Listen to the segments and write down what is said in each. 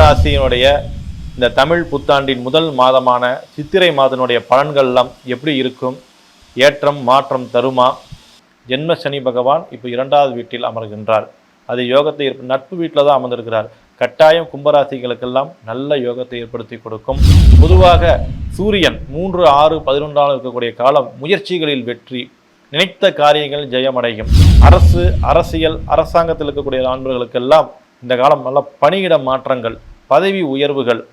கும்பராசியினுடைய இந்த தமிழ் புத்தாண்டின் முதல் மாதமான சித்திரை மாதனுடைய பலன்கள்லாம் எப்படி இருக்கும்? ஏற்றம் மாற்றம் தருமா? ஜென்ம சனி பகவான் இப்போ இரண்டாவது வீட்டில் அமர்கின்றார். அது யோகத்தை ஏற்ப நட்பு வீட்டில் தான் அமர்ந்திருக்கிறார். கட்டாயம் கும்பராசிகளுக்கெல்லாம் நல்ல யோகத்தை ஏற்படுத்தி கொடுக்கும். பொதுவாக சூரியன் மூன்று ஆறு பதினொன்றாம் இருக்கக்கூடிய காலம் முயற்சிகளில் வெற்றி நினைத்த காரியங்கள் ஜெயமடையும். அரசு அரசியல் அரசாங்கத்தில் இருக்கக்கூடிய நண்பர்களுக்கெல்லாம் இந்த காலம் நல்ல பணியிட மாற்றங்கள் பதவி உயர்வுகள்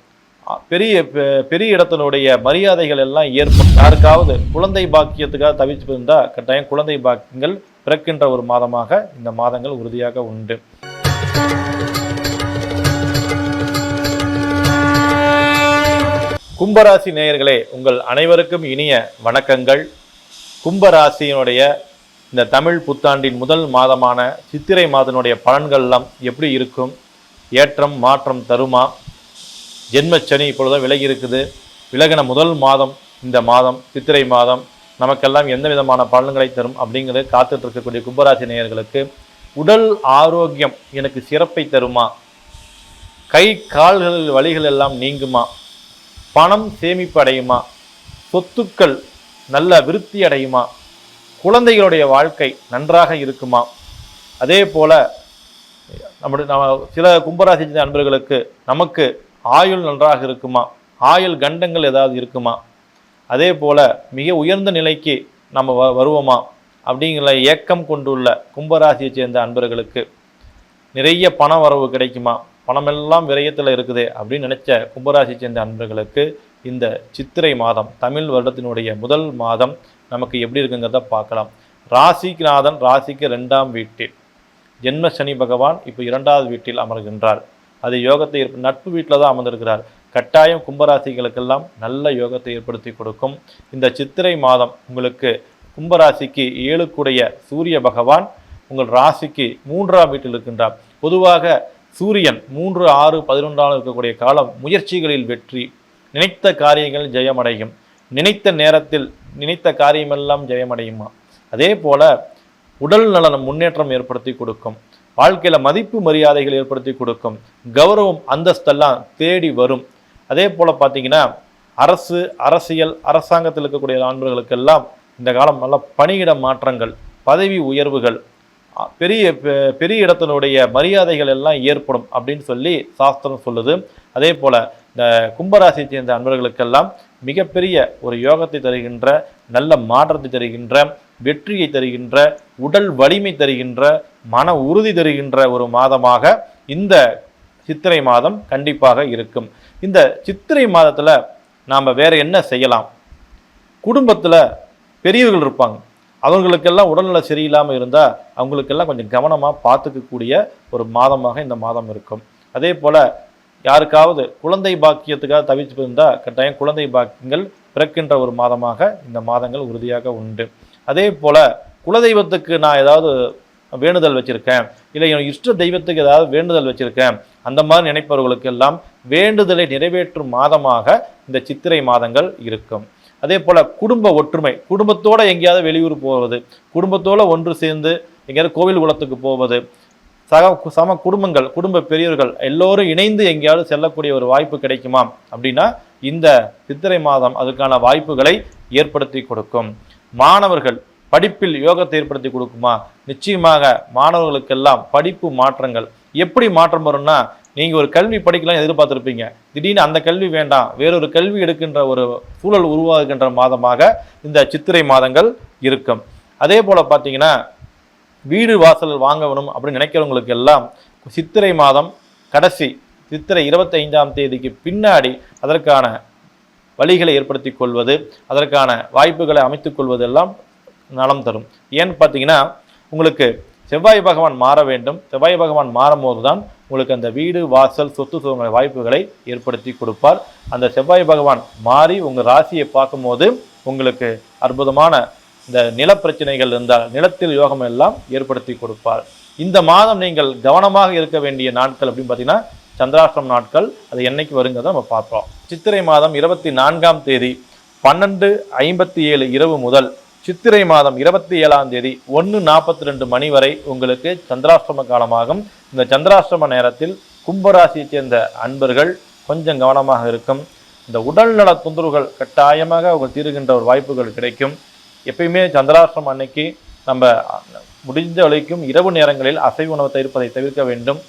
பெரிய பெ- பெரிய இடத்தினுடைய மரியாதைகள் எல்லாம் ஏற்படும். யாருக்காவது குழந்தை பாக்கியத்துக்காக தவிச்சு இருந்தால் கட்டாயம் குழந்தை பாக்கியங்கள் பிறக்கின்ற ஒரு மாதமாக இந்த மாதங்கள் உறுதியாக உண்டு. கும்பராசி நேயர்களே உங்கள் அனைவருக்கும் இனிய வணக்கங்கள். கும்பராசியினுடைய இந்த தமிழ் புத்தாண்டின் முதல் மாதமான சித்திரை மாதனுடைய பலன்கள்லாம் எப்படி இருக்கும்? ஏற்றம் மாற்றம் தருமா? ஜென்மச்சனி இப்பொழுதும் விலகி இருக்குது. விலகின முதல் மாதம் இந்த மாதம் சித்திரை மாதம் நமக்கெல்லாம் எந்த விதமான பலன்களை தரும் அப்படிங்கிறது காத்துட்டு இருக்கக்கூடிய கும்பராசி நேயர்களுக்கு உடல் ஆரோக்கியம் எனக்கு சிறப்பை தருமா? கை கால்களில் வலிகள் எல்லாம் நீங்குமா? பணம் சேமிப்பு அடையுமா? சொத்துக்கள் நல்ல விருத்தி அடையுமா? குழந்தைகளுடைய வாழ்க்கை நன்றாக இருக்குமா? அதே போல நம்முடைய நம்ம சில கும்பராசி சேர்ந்த அன்பர்களுக்கு நமக்கு ஆயுள் நன்றாக இருக்குமா? ஆயுள் கண்டங்கள் ஏதாவது இருக்குமா? அதே போல் மிக உயர்ந்த நிலைக்கு நம்ம வ வருவோமா? அப்படிங்கிற ஏக்கம் கொண்டுள்ள கும்பராசியை சேர்ந்த அன்பர்களுக்கு நிறைய பண வரவு கிடைக்குமா? பணமெல்லாம் விரயத்தில் இருக்குது அப்படின்னு நினச்ச கும்பராசியை சேர்ந்த அன்பர்களுக்கு இந்த சித்திரை மாதம் தமிழ் வருடத்தினுடைய முதல் மாதம் நமக்கு எப்படி இருக்குங்கிறத பார்க்கலாம். ராசிநாதன் ராசிக்கு ரெண்டாம் வீட்டில். ஜென்ம சனி பகவான் இப்போ இரண்டாவது வீட்டில் அமர்கின்றார். அது யோகத்தை ஏற்ப நட்பு வீட்டில் தான் அமர்ந்திருக்கிறார். கட்டாயம் கும்பராசிகளுக்கெல்லாம் நல்ல யோகத்தை ஏற்படுத்தி கொடுக்கும். இந்த சித்திரை மாதம் உங்களுக்கு கும்பராசிக்கு ஏழுக்குடைய சூரிய பகவான் உங்கள் ராசிக்கு மூன்றாம் வீட்டில் இருக்கின்றார். பொதுவாக சூரியன் மூன்று ஆறு பதினொன்றாம் இருக்கக்கூடிய காலம் முயற்சிகளில் வெற்றி நினைத்த காரியங்கள் ஜெயமடையும். நினைத்த நேரத்தில் நினைத்த காரியமெல்லாம் ஜெயமடையுமா? அதே போல உடல் நலனம் முன்னேற்றம் ஏற்படுத்தி கொடுக்கும். வாழ்க்கையில் மதிப்பு மரியாதைகள் ஏற்படுத்தி கொடுக்கும். கௌரவம் அந்தஸ்தெல்லாம் தேடி வரும். அதே போல் பார்த்தீங்கன்னா அரசு அரசியல் அரசாங்கத்தில் இருக்கக்கூடிய நண்பர்களுக்கெல்லாம் இந்த காலம் நல்ல பணியிட மாற்றங்கள் பதவி உயர்வுகள் பெரிய பெ- பெரிய இடத்தினுடைய மரியாதைகள் எல்லாம் ஏற்படும் அப்படின்னு சொல்லி சாஸ்திரம் சொல்லுது. அதே போல் இந்த கும்பராசியை சேர்ந்த அன்பர்களுக்கெல்லாம் மிகப்பெரிய ஒரு யோகத்தை தருகின்ற நல்ல மாற்றத்தை தருகின்ற வெற்றியை தருகின்ற உடல் வலிமை தருகின்ற மன உறுதி தருகின்ற ஒரு மாதமாக இந்த சித்திரை மாதம் கண்டிப்பாக இருக்கும். இந்த சித்திரை மாதத்தில் நாம் வேறு என்ன செய்யலாம்? குடும்பத்தில் பெரியவர்கள் இருப்பாங்க. அவங்களுக்கெல்லாம் உடல்நல சரியில்லாமல் இருந்தால் அவங்களுக்கெல்லாம் கொஞ்சம் கவனமாக பார்த்துக்கக்கூடிய ஒரு மாதமாக இந்த மாதம் இருக்கும். அதே போல் யாருக்காவது குழந்தை பாக்கியத்துக்காக தவிச்சு இருந்தால் கட்டாயம் குழந்தை பாக்கியங்கள் பிறக்கின்ற ஒரு மாதமாக இந்த மாதங்கள் உறுதியாக உண்டு. அதே போல் குலதெய்வத்துக்கு நான் ஏதாவது வேண்டுதல் வச்சுருக்கேன் இல்லை என் இஷ்ட தெய்வத்துக்கு ஏதாவது வேண்டுதல் வச்சுருக்கேன் அந்த மாதிரி நினைப்பவர்களுக்கு எல்லாம் வேண்டுதலை நிறைவேற்றும் மாதமாக இந்த சித்திரை மாதங்கள் இருக்கும். அதே போல் குடும்ப ஒற்றுமை குடும்பத்தோடு எங்கேயாவது வெளியூர் போவது குடும்பத்தோடு ஒன்று சேர்ந்து எங்கேயாவது கோவில் குளத்துக்கு போவது சக சம குடும்பங்கள் குடும்ப பெரியவர்கள் எல்லோரும் இணைந்து எங்கேயாவது செல்லக்கூடிய ஒரு வாய்ப்பு கிடைக்குமா அப்படின்னா இந்த சித்திரை மாதம் அதுக்கான வாய்ப்புகளை ஏற்படுத்தி கொடுக்கும். மாணவர்கள் படிப்பில் யோகத்தை ஏற்படுத்தி கொடுக்குமா? நிச்சயமாக மாணவர்களுக்கெல்லாம் படிப்பு மாற்றங்கள். எப்படி மாற்றம் வரும்னா நீங்கள் ஒரு கல்வி படிக்கலாம் எதிர்பார்த்துருப்பீங்க. திடீர்னு அந்த கல்வி வேண்டாம் வேறொரு கல்வி எடுக்கின்ற ஒரு சூழல் உருவாகுகின்ற மாதமாக இந்த சித்திரை மாதங்கள் இருக்கும். அதே போல் பார்த்தீங்கன்னா வீடு வாசல் வாங்கணும் அப்படின்னு நினைக்கிறவங்களுக்கு எல்லாம் சித்திரை மாதம் கடைசி சித்திரை இருபத்தைந்தாம் தேதிக்கு பின்னாடி அதற்கான வழிகளை ஏற்படுத்தி கொள்வது அதற்கான வாய்ப்புகளை அமைத்துக் கொள்வது எல்லாம் நலம் தரும். ஏன்னு பார்த்தீங்கன்னா உங்களுக்கு செவ்வாய் பகவான் மாற வேண்டும். செவ்வாய் பகவான் மாறும்போது தான் உங்களுக்கு அந்த வீடு வாசல் சொத்து சுகங்களை வாய்ப்புகளை ஏற்படுத்தி கொடுப்பார். அந்த செவ்வாய் பகவான் மாறி உங்கள் ராசியை பார்க்கும்போது உங்களுக்கு அற்புதமான இந்த நிலப்பிரச்சனைகள் இருந்தால் நிலத்தில் யோகம் எல்லாம் ஏற்படுத்தி கொடுப்பார். இந்த மாதம் நீங்கள் கவனமாக இருக்க வேண்டிய நாட்கள் அப்படின்னு பார்த்தீங்கன்னா சந்திராஷ்டிரம் நாட்கள் அது என்னைக்கு வருங்கிறத நம்ம பார்ப்போம். சித்திரை மாதம் இருபத்தி நான்காம் தேதி பன்னெண்டு ஐம்பத்தி ஏழு இரவு முதல் சித்திரை மாதம் இருபத்தி ஏழாம் தேதி ஒன்று நாற்பத்தி ரெண்டு மணி வரை உங்களுக்கு சந்திராஷ்டிரம காலமாகும். இந்த சந்திராஷ்டிரம நேரத்தில் கும்பராசியைச் சேர்ந்த அன்பர்கள் கொஞ்சம் கவனமாக இருக்கும். இந்த உடல்நல தொந்தரவுகள் கட்டாயமாக அவங்க தீருகின்ற ஒரு வாய்ப்புகள் கிடைக்கும். எப்பயுமே சந்திராஷ்டிரம் அன்னைக்கு நம்ம முடிந்த வரைக்கும் இரவு நேரங்களில் அசைவு உணவு தவிர்ப்பதை தவிர்க்க வேண்டும்.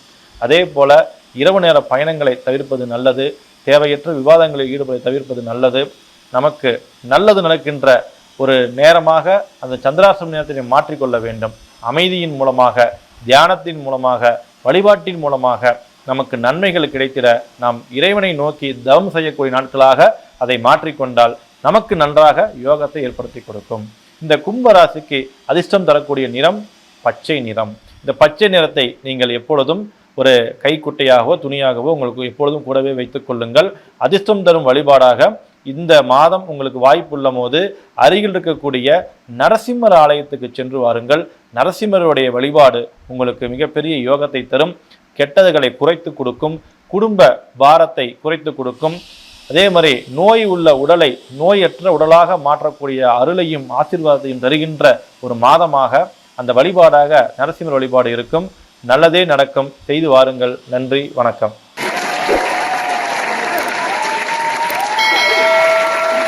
அதே போல் இரவு நேர பயணங்களை தவிர்ப்பது நல்லது. தேவையற்ற விவாதங்களில் ஈடுபதை தவிர்ப்பது நல்லது. நமக்கு நல்லது நடக்கின்ற ஒரு நேரமாக அந்த சந்திராசிரம நேரத்தினை மாற்றிக்கொள்ள வேண்டும். அமைதியின் மூலமாக தியானத்தின் மூலமாக வழிபாட்டின் மூலமாக நமக்கு நன்மைகள் கிடைத்திட நாம் இறைவனை நோக்கி தவம் செய்யக்கூடிய நாட்களாக அதை மாற்றிக்கொண்டால் நமக்கு நன்றாக யோகத்தை ஏற்படுத்தி கொடுக்கும். இந்த கும்பராசிக்கு அதிர்ஷ்டம் தரக்கூடிய நிறம் பச்சை நிறம். இந்த பச்சை நிறத்தை நீங்கள் எப்பொழுதும் ஒரு கைக்குட்டையாகவோ துணியாகவோ உங்களுக்கு எப்பொழுதும் கூடவே வைத்துக் கொள்ளுங்கள். அதிர்ஷ்டம் தரும் வழிபாடாக இந்த மாதம் உங்களுக்கு வாய்ப்புள்ள போது அருகில் இருக்கக்கூடிய நரசிம்மர் ஆலயத்துக்கு சென்று வாருங்கள். நரசிம்மருடைய வழிபாடு உங்களுக்கு மிகப்பெரிய யோகத்தை தரும். கெட்டதுகளை குறைத்து கொடுக்கும். குடும்ப பாரத்தை குறைத்து கொடுக்கும். அதே மாதிரி நோய் உள்ள உடலை நோயற்ற உடலாக மாற்றக்கூடிய அருளையும் ஆசீர்வாதத்தையும் தருகின்ற ஒரு மாதமாக அந்த வழிபாடாக நரசிம்மர் வழிபாடு இருக்கும். நல்லதே நடக்கும். செய்து வாருங்கள். நன்றி. வணக்கம்.